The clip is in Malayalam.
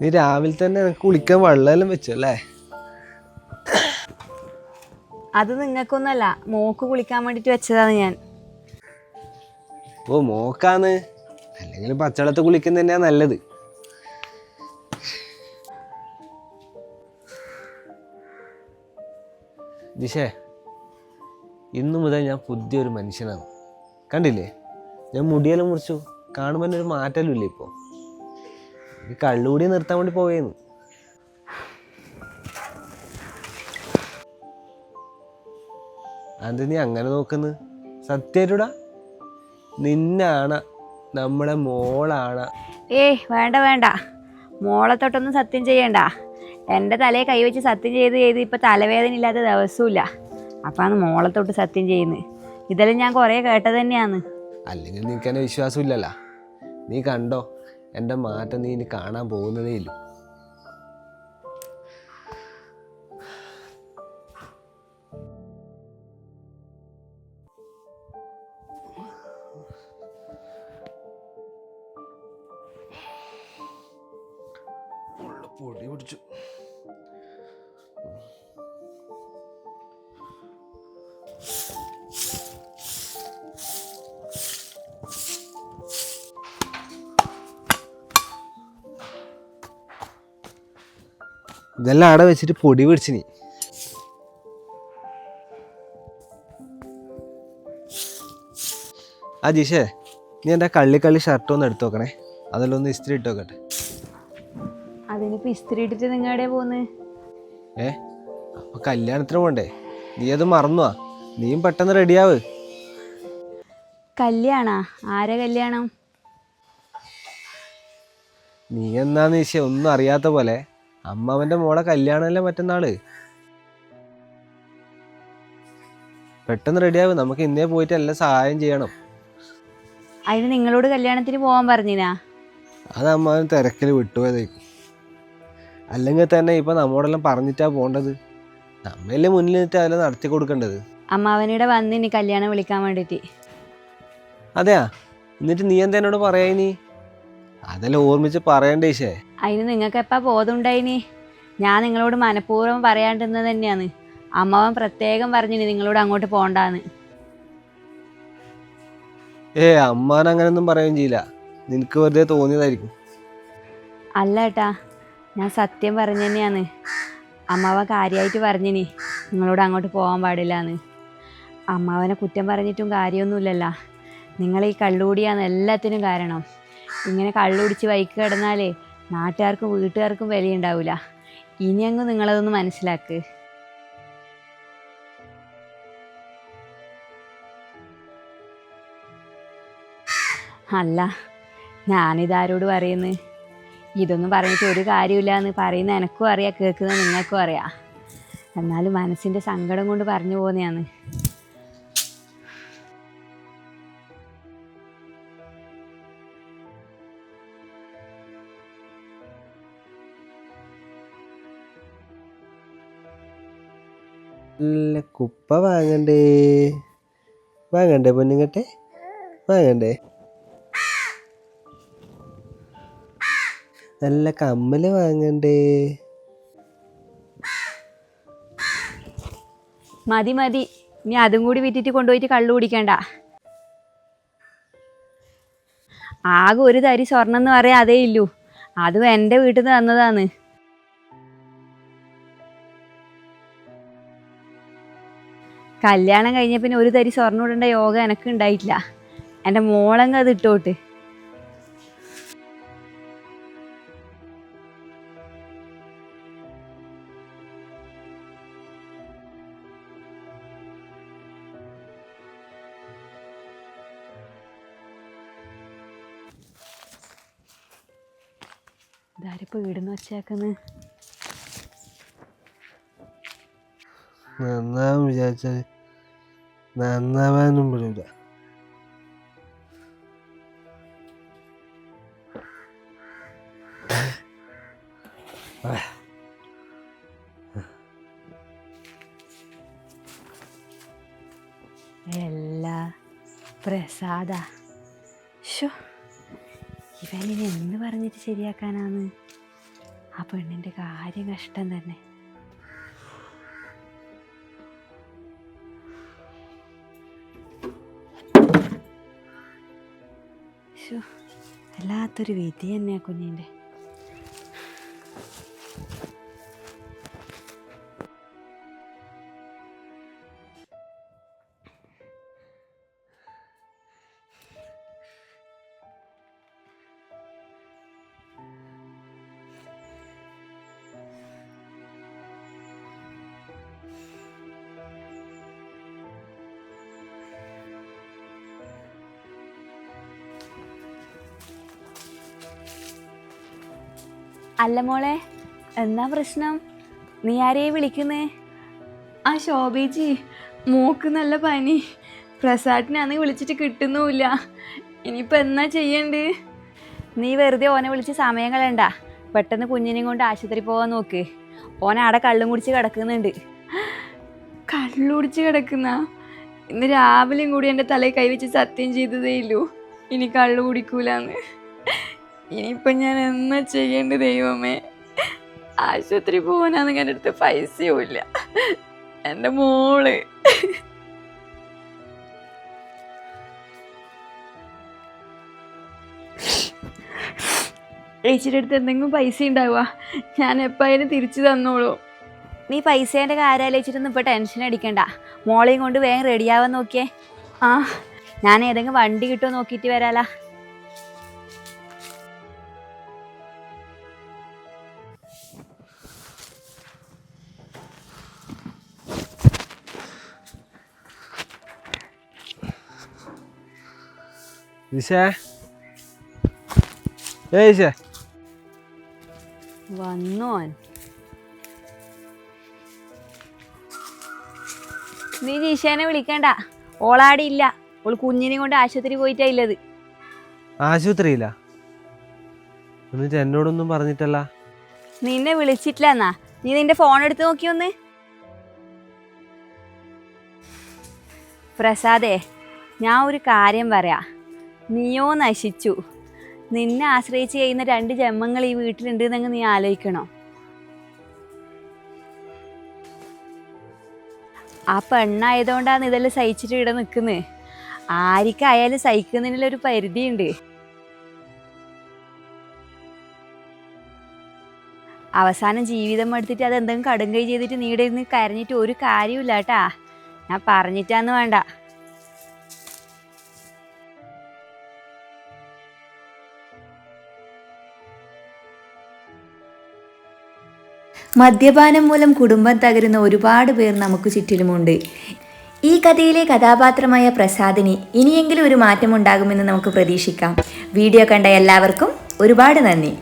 നീ രാവിലെ തന്നെ കുളിക്കാൻ കുളിക്കാൻ വെള്ളമെല്ലാം വെച്ചല്ലേ അത് നിങ്ങൾക്കൊന്നല്ല മോക്ക് കുളിക്കാൻ വേണ്ടിട്ട് വെച്ചതാണ് ഞാൻ. ഓ മോക്കാന്ന്. അല്ലെങ്കിൽ പച്ചവെള്ളത്ത് കുളിക്കുന്നതന്നെയാ നല്ലത്. ദിശേ ഇന്നു മുതൽ ഞാൻ പുതിയൊരു മനുഷ്യനാണ്. കണ്ടില്ലേ? ഞാൻ മുടിയെല്ലാം മുറിച്ചു. കാണുമ്പോൾ തന്നെ ഒരു മാറ്റലും ഇല്ല ഇപ്പോൾ ഈ കള്ളുകൂടി നിർത്താൻ വേണ്ടി പോവേന്ന്. അത് നീ അങ്ങനെ നോക്കുന്നു? സത്യമായിട്ടൂടാ നിന്നാണ് നമ്മളെ മോളാണ്. ഏയ് വേണ്ട വേണ്ട. മോളെ തൊട്ടൊന്നും സത്യം ചെയ്യണ്ട. എന്റെ തലയെ കൈവച്ച് സത്യം ചെയ്ത് ചെയ്ത് ഇപ്പം തലവേദന ഇല്ലാത്ത ദിവസമില്ല അപ്പാണ് മോളെ തൊട്ട് സത്യം ചെയ്യുന്നത്. ഇതെല്ലാം ഞാൻ കുറേ കേട്ടത് തന്നെയാണ്. അല്ലെങ്കിൽ നിനക്ക് എന്നെ വിശ്വാസമില്ലല്ലോ. നീ കണ്ടോ? എന്റെ മാറ്റം നീ ഇനി കാണാൻ പോകുന്നതേ ഇല്ല. പൊടി പിടിച്ചു. ഇതെല്ലാം അവിടെ വെച്ചിട്ട് പൊടി പിടിച്ചിനി. ആ ജിഷേ നീ കള്ളി കള്ളിക്കള്ളി ഷർട്ട് ഒന്ന് എടുത്തു നോക്കണേ. അതെല്ലാം ഒന്ന് ഇസ്ത്രി ഇട്ട് നോക്കട്ടെ. അതിനിപ്പോൾ ഇസ്തിരി ഇട്ടിട്ട് നിങ്ങളുടെ പോകുന്നത് ഏ അപ്പൊ കല്യാണത്തിന് പോണ്ടേ? നീ അത് മറന്നുവാ. നീയും പെട്ടെന്ന് റെഡിയാവ് കല്യാണാ? ആരെ കല്യാണം? നീ എന്നാന്ന് ചോദിച്ചാ ഒന്നും അറിയാത്ത പോലെ അമ്മാവന്റെ മോളെ കല്യാണമല്ലേ മറ്റന്നാൾ? പെട്ടെന്ന് റെഡിയാവും നമുക്ക് ഇന്നേ പോയിട്ട് എല്ലാം സഹായം ചെയ്യണം. അതിന് നിങ്ങളോട് കല്യാണത്തിന് പോവാൻ പറഞ്ഞിനാ? അത് അമ്മാവൻ തിരക്കിൽ വിട്ടുപോയതായിരിക്കും അല്ലെങ്കിൽ തന്നെ ഇപ്പൊ നമ്മോടെല്ലാം പറഞ്ഞിട്ടാ പോണ്ടത്. നമ്മയല്ലേ മുന്നിൽ നിന്നിട്ട് അതെല്ലാം നടത്തി കൊടുക്കേണ്ടത്. അമ്മാവനിടെ ഇനി കല്യാണം വിളിക്കാൻ വേണ്ടിയിട്ട്. അതെയാ? എന്നിട്ട് നീ എന്താ എന്നോട് പറയാ നീ അതെല്ലാം ഓർമ്മിച്ച് പറയണ്ടേ ശേ അതിന് നിങ്ങൾക്ക് എപ്പാ ബോധമുണ്ടായിനി? ഞാൻ നിങ്ങളോട് മനഃപൂർവം പറയാണ്ടിരുന്നത് തന്നെയാണ്. അമ്മാവൻ പ്രത്യേകം പറഞ്ഞിനി നിങ്ങളോട് അങ്ങോട്ട് പോണ്ടാന്ന്. ഏ അമ്മാൻ അങ്ങനൊന്നും പറയുകയും ചെയ്യില്ല. നിനക്ക് വെറുതെ തോന്നിയതായിരിക്കും. അല്ല ഏട്ടാ ഞാൻ സത്യം പറഞ്ഞു തന്നെയാണ്. അമ്മാവ കാര്യമായിട്ട് പറഞ്ഞിനി നിങ്ങളോട് അങ്ങോട്ട് പോകാൻ പാടില്ലാന്ന്. അമ്മാവനെ കുറ്റം പറഞ്ഞിട്ടും കാര്യമൊന്നുമില്ലല്ലോ. നിങ്ങൾ ഈ കള്ളുകൂടിയാണ് എല്ലാത്തിനും കാരണം. ഇങ്ങനെ കള്ളുടിച്ച് വൈക്ക് കിടന്നാലേ നാട്ടുകാർക്കും വീട്ടുകാർക്കും വിലയുണ്ടാവില്ല ഇനി അങ്ങ് നിങ്ങളതൊന്ന് മനസ്സിലാക്ക്. അല്ല ഞാനിതാരോട് പറയുന്നു? ഇതൊന്നും പറഞ്ഞിട്ട് ഒരു കാര്യമില്ല എന്ന് പറയുന്ന എനക്കും അറിയാം കേൾക്കുന്ന നിങ്ങൾക്കും അറിയാം. എന്നാലും മനസ്സിന്റെ സങ്കടം കൊണ്ട് പറഞ്ഞു പോകുന്നതാണ് നല്ല കുപ്പ വാങ്ങണ്ടേ? വാങ്ങണ്ടേ പൊന്നുങ്ങട്ടെ? വാങ്ങണ്ടേ? നല്ല കമ്മൽ വാങ്ങണ്ടേ? മതി മതി. ഇനി അതും കൂടി വിറ്റിട്ട് കൊണ്ടുപോയിട്ട് കള്ളു കുടിക്കണ്ട. ആകെ ഒരു തരി സ്വർണം എന്ന് പറയാൻ അതേ ഇല്ലൂ. അതും എന്റെ വീട്ടിൽ നിന്ന് തന്നതാണ്. കല്യാണം കഴിഞ്ഞ പിന്നെ ഒരു തരി സ്വർണം ഇടേണ്ട യോഗ എനക്ക് ഉണ്ടായിട്ടില്ല. എന്റെ മോളങ്ങ് അത് ഇട്ടോട്ട്. ഇതാരിപ്പോ വീടുന്ന് വെച്ചേക്കുന്നത് നന്നാവും വിചാരിച്ചാൽ നന്നാവാനും വിടൂല. എല്ലാ പ്രസാദ. ഷോ എന്ന് എന്ത് പറഞ്ഞിട്ട് ശരിയാക്കാനാന്ന്? ആ പെണ്ണിന്റെ കാര്യം കഷ്ടം തന്നെ. വല്ലാത്തൊരു വിധി തന്നെയാണ് കുഞ്ഞിന്റെ. അല്ല മോളെ എന്താ പ്രശ്നം? നീ ആരെയെ വിളിക്കുന്നേ? ആ ശോഭേജി മൂക്ക് നല്ല പനി. പ്രസാദിനാന്ന് വിളിച്ചിട്ട് കിട്ടുന്നുമില്ല. ഇനിയിപ്പോൾ എന്നാ ചെയ്യണ്ടേ? നീ വെറുതെ ഓനെ വിളിച്ച് സമയം കളയണ്ട. പെട്ടെന്ന് കുഞ്ഞിനെയും കൊണ്ട് ആശുപത്രി പോകാൻ നോക്ക്. ഓൻ അവിടെ കള്ളും കുടിച്ച് കിടക്കുന്നുണ്ട്. കള്ളുടിച്ച് കിടക്കുന്ന? ഇന്ന് രാവിലെയും കൂടി എന്റെ തലയിൽ കൈവച്ച് സത്യം ചെയ്തതേ ഇല്ലൂ. ഇനി കള്ളു കുടിക്കൂലെന്ന്. ഇനിയിപ്പം ഞാൻ എന്നാ ചെയ്യേണ്ട ദൈവമേ? ആശുപത്രി പോകാനാണെങ്കിൽ എന്റെ അടുത്ത് പൈസയും ഇല്ല. എന്റെ മോൾ. ചേച്ചിയുടെ അടുത്ത് എന്തെങ്കിലും പൈസ ഉണ്ടാവുക. ഞാൻ എപ്പോഴും തിരിച്ചു തന്നോളൂ. നീ പൈസേന്റെ കാര്യം ആലോചിച്ചിട്ടൊന്നും ഇപ്പോൾ ടെൻഷൻ അടിക്കണ്ട. മോളെയും കൊണ്ട് വേഗം റെഡിയാവാൻ നോക്കിയേ. ആ ഞാൻ ഏതെങ്കിലും വണ്ടി കിട്ടുമോ നോക്കിയിട്ട് വരാലാ. ഈശേ ഏ? ഈശേ വന്നോൻ നീ ജീശേനെ വിളിക്കണ്ട. ഓളാടി ഇല്ല. ഓൾ കുഞ്ഞിനെ കൊണ്ട് ആശുപത്രി പോയിട്ടാ ഇല്ലത്. ആശുപത്രിയില്ല എന്നിട്ട് എന്നോടൊന്നും പറഞ്ഞിട്ടല്ല? നിന്നെ വിളിച്ചിട്ടില്ല എന്നാ. നീ നിന്റെ ഫോൺ എടുത്ത് നോക്കിയൊന്ന് പ്രസാദേ ഞാൻ ഒരു കാര്യം പറയാ. നീയോ നശിച്ചു നിന്നെ ആശ്രയിച്ച് ചെയ്യുന്ന രണ്ട് ജന്മങ്ങൾ ഈ വീട്ടിലുണ്ട് എന്നങ്ങ് നീ ആലോചിക്കണോ? ആ പെണ്ണായതുകൊണ്ടാണ് ഇതെല്ലാം സഹിച്ചിട്ട് ഇവിടെ നിൽക്കുന്നത് ആർക്കായാലും സഹിക്കുന്നതിനൊരു പരിധിയുണ്ട്. അവസാനം ജീവിതം എടുത്തിട്ട് അത് എന്തെങ്കിലും കൈ ചെയ്തിട്ട് നീടെ നിന്ന് കരഞ്ഞിട്ട് ഒരു കാര്യമില്ല കേട്ടാ ഞാൻ പറഞ്ഞിട്ടാന്ന് വേണ്ട. മദ്യപാനം മൂലം കുടുംബം തകരുന്ന ഒരുപാട് പേർ നമുക്ക് ചുറ്റിലുമുണ്ട്. ഈ കഥയിലെ കഥാപാത്രമായ പ്രസാദിന് ഇനിയെങ്കിലും ഒരു മാറ്റമുണ്ടാകുമെന്ന് നമുക്ക് പ്രതീക്ഷിക്കാം. വീഡിയോ കണ്ട എല്ലാവർക്കും ഒരുപാട് നന്ദി.